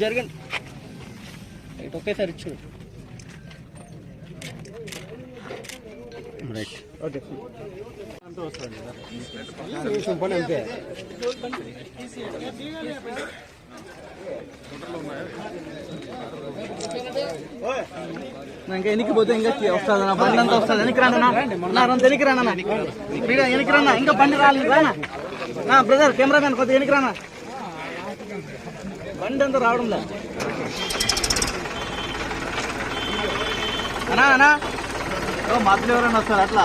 జరగండి ఇటు ఒకేసారి ఇచ్చు రైట్ ఓకే పని అంతే ఇంకా ఎనికి పోతే ఇంకా వస్తుంది నా బండి అంతా వస్తుంది. ఎనికి రానా నా? రంత వెనక్కి రానా వీడియో రానా? ఇంకా బండి రాలి రానా? నా బ్రదర్ కెమెరామెన్ కొద్దిగా ఎనికి రానా? బండి అంతా రావడం లే అనా అనా ఓ ఎవరైనా వస్తారు అట్లా?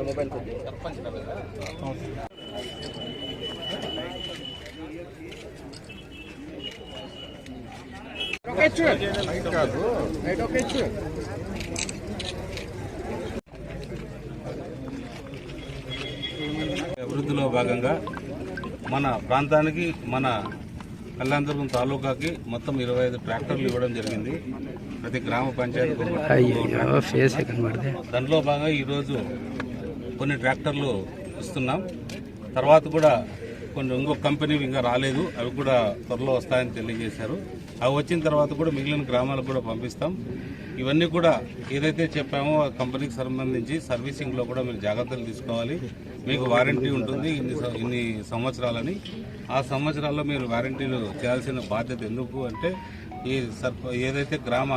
మొబైల్ అభివృద్ధిలో భాగంగా మన ప్రాంతానికి మన కళ్యాణదుర్గం తాలూకాకి మొత్తం ఇరవై ఐదు ట్రాక్టర్లు ఇవ్వడం జరిగింది. ప్రతి గ్రామ పంచాయతీ దాంట్లో భాగంగా ఈరోజు కొన్ని ట్రాక్టర్లు ఇస్తున్నాం. తర్వాత కూడా కొన్ని ఇంకొక కంపెనీ ఇంకా రాలేదు. అవి కూడా త్వరలో వస్తాయని తెలియజేశారు. అవి వచ్చిన తర్వాత కూడా మిగిలిన గ్రామాలకు కూడా పంపిస్తాం. ఇవన్నీ కూడా ఏదైతే చెప్పామో ఆ కంపెనీకి సంబంధించి సర్వీసింగ్లో కూడా మీరు జాగ్రత్తలు తీసుకోవాలి. మీకు వారంటీ ఉంటుంది ఇన్ని ఇన్ని సంవత్సరాలని. ఆ సంవత్సరాల్లో మీరు వారంటీలు చేయాల్సిన బాధ్యత ఎందుకు అంటే ఈ సర్ప ఏదైతే గ్రామ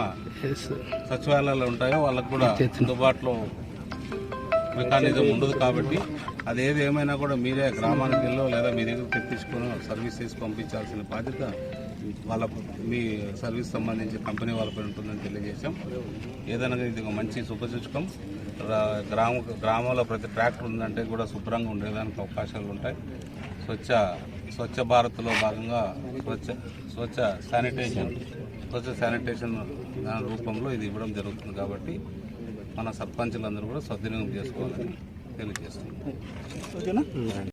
సచివాలయాలు ఉంటాయో వాళ్ళకు కూడా అందుబాటులో మెకానిజం ఉండదు కాబట్టి అది ఏది ఏమైనా కూడా మీరే గ్రామానికి వెళ్ళో లేదా మీ దగ్గర తెప్పించుకొని సర్వీస్ చేసి పంపించాల్సిన బాధ్యత వాళ్ళ మీ సర్వీస్ సంబంధించి కంపెనీ వాళ్ళపై ఉంటుందని తెలియజేశాం. ఏదైనా ఇది ఒక మంచి శుభసూచకం. రా- గ్రామ గ్రామంలో ప్రతి ట్రాక్టర్ ఉందంటే కూడా శుభ్రంగా ఉండేదానికి అవకాశాలు ఉంటాయి. స్వచ్ఛ స్వచ్ఛ భారత్లో భాగంగా స్వచ్ఛ స్వచ్ఛ శానిటేషన్ స్వచ్ఛ శానిటేషన్ దాని రూపంలో ఇది ఇవ్వడం జరుగుతుంది కాబట్టి మన సర్పంచులందరూ కూడా సద్వినియోగం చేసుకోవాలని తెలియజేస్తున్నాం. ఓకేనా?